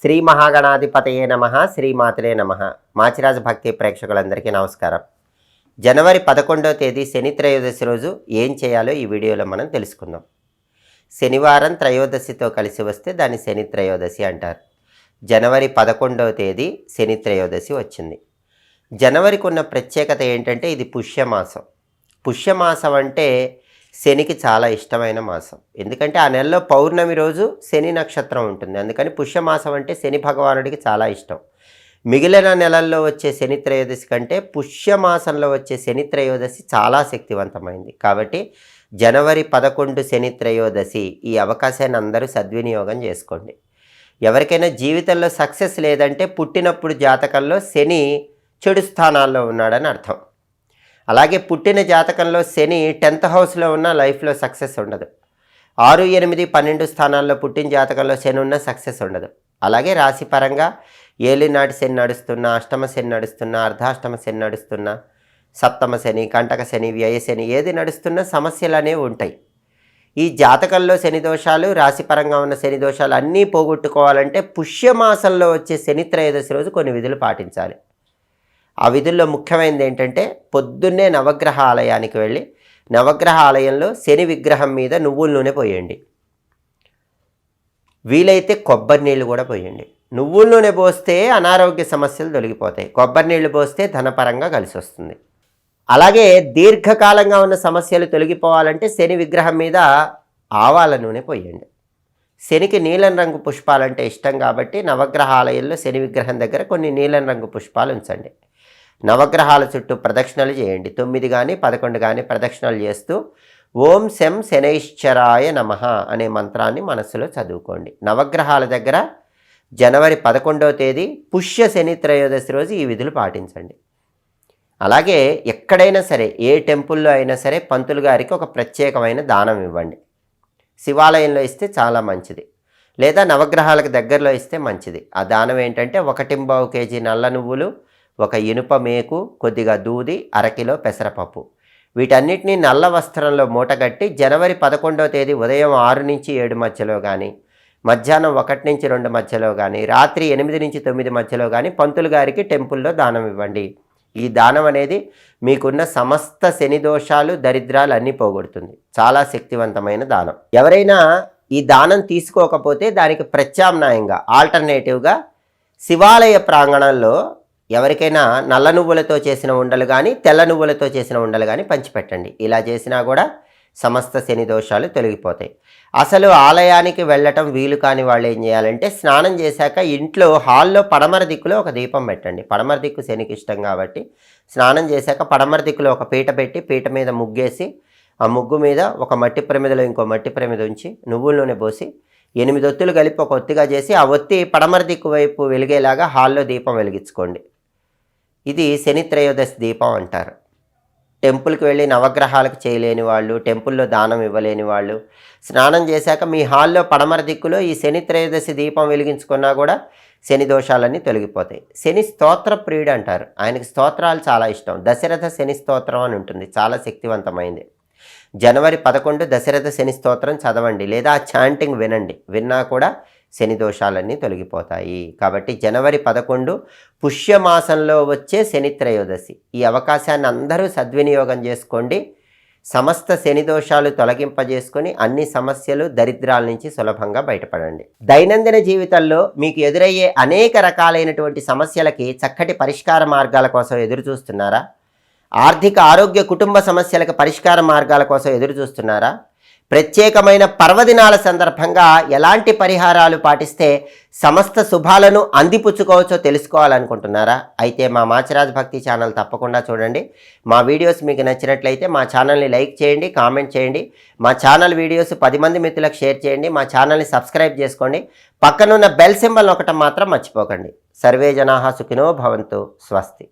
శ్రీ మహాగణాధిపతయే నమ శ్రీమాతలే నమ. మాచిరాజ భక్తి ప్రేక్షకులందరికీ నమస్కారం. జనవరి పదకొండవ తేదీ శని త్రయోదశి రోజు ఏం చేయాలో ఈ వీడియోలో మనం తెలుసుకుందాం. శనివారం త్రయోదశితో కలిసి వస్తే దాన్ని శని త్రయోదశి అంటారు. జనవరి పదకొండవ తేదీ శని త్రయోదశి వచ్చింది. జనవరికి ఉన్న ప్రత్యేకత ఏంటంటే ఇది పుష్యమాసం. పుష్యమాసం అంటే శనికి చాలా ఇష్టమైన మాసం. ఎందుకంటే ఆ నెలలో పౌర్ణమి రోజు శని నక్షత్రం ఉంటుంది. అందుకని పుష్యమాసం అంటే శని భగవానుడికి చాలా ఇష్టం. మిగిలిన నెలల్లో వచ్చే శని త్రయోదశి కంటే పుష్యమాసంలో వచ్చే శని త్రయోదశి చాలా శక్తివంతమైంది. కాబట్టి జనవరి పదకొండు శని త్రయోదశి ఈ అవకాశాన్ని అందరూ సద్వినియోగం చేసుకోండి. ఎవరికైనా జీవితంలో సక్సెస్ లేదంటే పుట్టినప్పుడు జాతకంలో శని చెడు స్థానాల్లో ఉన్నాడని అర్థం. అలాగే పుట్టిన జాతకంలో శని టెన్త్ హౌస్లో ఉన్న లైఫ్లో సక్సెస్ ఉండదు. ఆరు ఎనిమిది పన్నెండు స్థానాల్లో పుట్టిన జాతకంలో శని ఉన్న సక్సెస్ ఉండదు. అలాగే రాశిపరంగా ఏలినాటి శని నడుస్తున్న అష్టమ శని నడుస్తున్న అర్ధాష్టమ శని నడుస్తున్న సప్తమ శని కంటక శని వ్యయ శని ఏది నడుస్తున్నా సమస్యలు అనేవి ఉంటాయి. ఈ జాతకంలో శని దోషాలు రాశిపరంగా ఉన్న శని దోషాలు అన్నీ పోగొట్టుకోవాలంటే పుష్యమాసంలో వచ్చే శని త్రయోదశి రోజు కొన్ని విధులు పాటించాలి. ఆ విధుల్లో ముఖ్యమైనది ఏంటంటే పొద్దున్నే నవగ్రహ ఆలయానికి వెళ్ళి నవగ్రహ ఆలయంలో శని విగ్రహం మీద నువ్వుల నూనె పోయండి. వీలైతే కొబ్బరి నీళ్ళు కూడా పోయండి. నువ్వుల నూనె పోస్తే అనారోగ్య సమస్యలు తొలగిపోతాయి. కొబ్బరి నీళ్ళు పోస్తే ధనపరంగా కలిసి వస్తుంది. అలాగే దీర్ఘకాలంగా ఉన్న సమస్యలు తొలగిపోవాలంటే శని విగ్రహం మీద ఆవాల నూనె పోయండి. శనికి నీలం రంగు పుష్పాలంటే ఇష్టం కాబట్టి నవగ్రహ ఆలయంలో శని విగ్రహం దగ్గర కొన్ని నీలం రంగు పుష్పాలు ఉంచండి. నవగ్రహాల చుట్టూ ప్రదక్షిణలు చేయండి. తొమ్మిది కానీ పదకొండు కానీ ప్రదక్షిణలు చేస్తూ ఓం శం శనైశ్చరాయ నమ అనే మంత్రాన్ని మనస్సులో చదువుకోండి. నవగ్రహాల దగ్గర జనవరి పదకొండవ తేదీ పుష్య శని త్రయోదశి రోజు ఈ విధులు పాటించండి. అలాగే ఎక్కడైనా సరే ఏ టెంపుల్లో అయినా సరే పంతులు గారికి ఒక ప్రత్యేకమైన దానం ఇవ్వండి. శివాలయంలో ఇస్తే చాలా మంచిది. లేదా నవగ్రహాలకు దగ్గరలో ఇస్తే మంచిది. ఆ దానం ఏంటంటే ఒకటింబావు కేజీ నల్ల నువ్వులు ఒక ఇనుప మేకు కొద్దిగా దూది అరకిలో పెసరపప్పు. వీటన్నిటినీ నల్ల వస్త్రంలో మూటగట్టి జనవరి పదకొండవ తేదీ ఉదయం ఆరు నుంచి ఏడు మధ్యలో కానీ మధ్యాహ్నం ఒకటి నుంచి రెండు మధ్యలో కానీ రాత్రి ఎనిమిది నుంచి తొమ్మిది మధ్యలో కానీ పంతులు గారికి టెంపుల్లో దానం ఇవ్వండి. ఈ దానం అనేది మీకున్న సమస్త శని దోషాలు దరిద్రాలు అన్నీ పోగొడుతుంది. చాలా శక్తివంతమైన దానం. ఎవరైనా ఈ దానం తీసుకోకపోతే దానికి ప్రత్యామ్నాయంగా ఆల్టర్నేటివ్గా శివాలయ ప్రాంగణంలో ఎవరికైనా నల్ల నువ్వులతో చేసిన ఉండలు కానీ తెల్ల నువ్వులతో చేసిన ఉండలు కానీ పంచిపెట్టండి. ఇలా చేసినా కూడా సమస్త శని దోషాలు తొలగిపోతాయి. అసలు ఆలయానికి వెళ్ళటం వీలు కాని వాళ్ళు ఏం చేయాలంటే స్నానం చేశాక ఇంట్లో హాల్లో పడమర దిక్కులో ఒక దీపం పెట్టండి. పడమర దిక్కు శనికి ఇష్టం కాబట్టి స్నానం చేశాక పడమర దిక్కులో ఒక పీట పెట్టి పీట మీద ముగ్గేసి ఆ ముగ్గు మీద ఒక మట్టి ప్రమిదలో ఇంకో మట్టి ప్రమిద ఉంచి నువ్వుల నూనె పోసి ఎనిమిది ఒత్తులు కలిపి ఒక ఒత్తిగా చేసి ఆ ఒత్తి పడమర దిక్కు వైపు వెలిగేలాగా హాల్లో దీపం వెలిగించుకోండి. ఇది శని త్రయోదశి దీపం అంటారు. టెంపుల్కి వెళ్ళి నవగ్రహాలకు చేయలేని వాళ్ళు టెంపుల్లో దానం ఇవ్వలేని వాళ్ళు స్నానం చేశాక మీ హాల్లో పడమర దిక్కులో ఈ శని త్రయోదశి దీపం వెలిగించుకున్నా కూడా శని దోషాలన్నీ తొలగిపోతాయి. శని స్తోత్ర ప్రియుడు అంటారు. ఆయనకి స్తోత్రాలు చాలా ఇష్టం. దశరథ శని స్తోత్రం అని ఉంటుంది. చాలా శక్తివంతమైంది. జనవరి పదకొండు దశరథ శని స్తోత్రం చదవండి. లేదా ఆ చాంటింగ్ వినండి. విన్నా కూడా శని దోషాలన్నీ తొలగిపోతాయి. కాబట్టి జనవరి పదకొండు పుష్యమాసంలో వచ్చే శని త్రయోదశి. ఈ అవకాశాన్ని అందరూ సద్వినియోగం చేసుకోండి. సమస్త శని దోషాలు తొలగింపజేసుకొని అన్ని సమస్యలు దరిద్రాల నుంచి సులభంగా బయటపడండి. దైనందిన జీవితంలో మీకు ఎదురయ్యే అనేక రకాలైనటువంటి సమస్యలకి చక్కటి పరిష్కార మార్గాల కోసం ఎదురు చూస్తున్నారా ఆర్థిక ఆరోగ్య కుటుంబ సమస్యలకు పరిష్కార మార్గాల కోసం ఎదురు చూస్తున్నారా ప్రత్యేకమైన పర్వదినాల సందర్భంగా ఎలాంటి పరిహారాలు పాటిస్తే సమస్త శుభాలను అందిపుచ్చుకోవచ్చో తెలుసుకోవాలనుకుంటున్నారా? అయితే మా మాచిరాజ్ భక్తి ఛానల్ తప్పకుండా చూడండి. మా వీడియోస్ మీకు నచ్చినట్లయితే మా ఛానల్ని లైక్ చేయండి కామెంట్ చేయండి. మా ఛానల్ వీడియోస్ పది మంది మిత్రులకు షేర్ చేయండి. మా ఛానల్ని సబ్స్క్రైబ్ చేసుకోండి. పక్కనున్న బెల్ సింబల్ ఒకటం మాత్రం మర్చిపోకండి. సర్వే జనాహా సుఖినో భవంతు. స్వస్తి.